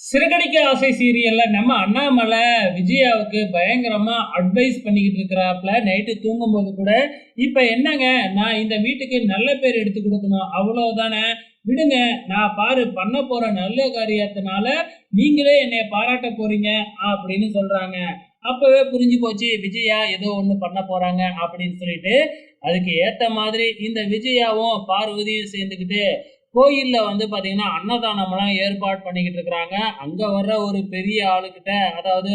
சிறுகடிக்க ஆசை சீரியல்ல நம்ம அண்ணாமலை விஜயாவுக்கு பயங்கரமா அட்வைஸ் பண்ணிக்கிட்டு இருக்கிறாப்ல நைட்டு தூங்கும்போது கூட இப்ப என்னங்க? நான் இந்த வீட்டுக்கு நல்ல பேர் எடுத்து கொடுக்கணும். அவ்வளவுதானே? விடுங்க. நான் பாரு பண்ண போற நல்ல காரியத்தினால நீங்களே என்னை பாராட்ட போறீங்க அப்படின்னு சொல்றாங்க. அப்பவே புரிஞ்சு போச்சு விஜயா ஏதோ ஒண்ணு பண்ண போறாங்க அப்படின்னு சொல்லிட்டு அதுக்கு ஏத்த மாதிரி இந்த விஜயாவும் பார்வதியும் சேர்ந்துக்கிட்டு கோயிலில் வந்து பார்த்தீங்கன்னா அன்னதானம்லாம் ஏற்பாடு பண்ணிக்கிட்டு இருக்கிறாங்க. அங்கே வர்ற ஒரு பெரிய ஆளுக்கிட்ட அதாவது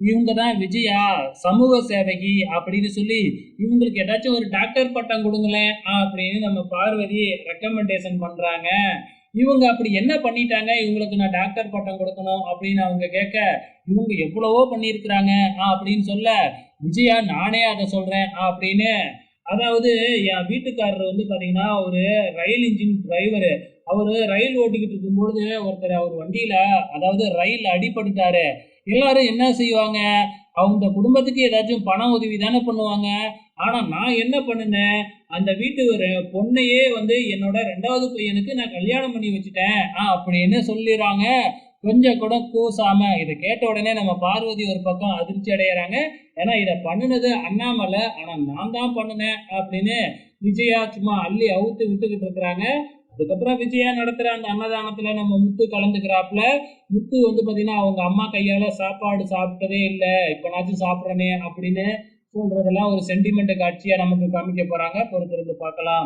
இவங்க தான் விஜயா சமூக சேவகி அப்படின்னு சொல்லி இவங்களுக்கு ஏதாச்சும் ஒரு டாக்டர் பட்டம் கொடுங்களேன் அப்படின்னு நம்ம பார்வதி ரெக்கமெண்டேஷன் பண்ணுறாங்க இவங்க அப்படி என்ன பண்ணிட்டாங்க? இவங்களுக்கு நான் டாக்டர் பட்டம் கொடுக்கணும் அப்படின்னு அவங்க கேட்க இவங்க எவ்வளவோ பண்ணியிருக்கிறாங்க அப்படின்னு சொல்ல விஜயா நானே அதை சொல்கிறேன் அப்படின்னு அதாவது என் வீட்டுக்காரர் வந்து பார்த்தீங்கன்னா ஒரு ரயில் இன்ஜின் டிரைவர் அவர் ரயில் ஓட்டிக்கிட்டு இருக்கும்பொழுது ஒருத்தர் அவர் வண்டியில் அதாவது ரயில் அடிபட்டுட்டாரு. எல்லாரும் என்ன செய்வாங்க? அவங்க குடும்பத்துக்கு ஏதாச்சும் பண உதவி தானே பண்ணுவாங்க. ஆனால் நான் என்ன பண்ணினேன்? அந்த வீட்டு ஒரு பொண்ணையே வந்து என்னோட ரெண்டாவது பையனுக்கு நான் கல்யாணம் பண்ணி வச்சுட்டேன். ஆ அப்படின்னு சொல்லிடுறாங்க? கொஞ்சம் கூட கூசாம இதை கேட்ட உடனே நம்ம பார்வதி ஒரு பக்கம் அதிர்ச்சி அடையிறாங்க. ஏன்னா இதை பண்ணுனது அண்ணாமலை. ஆனா நான் தான் பண்ணுனேன் அப்படின்னு விஜயா சும்மா அள்ளி அவுத்து விட்டுக்கிட்டு இருக்கிறாங்க. அதுக்கப்புறம் விஜயா நடத்துகிற அந்த அன்னதானத்தில் நம்ம முத்து கலந்துக்கிறாப்புல. முத்து வந்து பார்த்தீங்கன்னா அவங்க அம்மா கையால் சாப்பாடு சாப்பிட்டதே இல்லை. இப்போனாச்சும் சாப்பிட்றனே அப்படின்னு சொல்றதெல்லாம் ஒரு சென்டிமெண்ட் காட்சியாக நமக்கு காமிக்க போகிறாங்க பொறுத்திருந்து பார்க்கலாம்.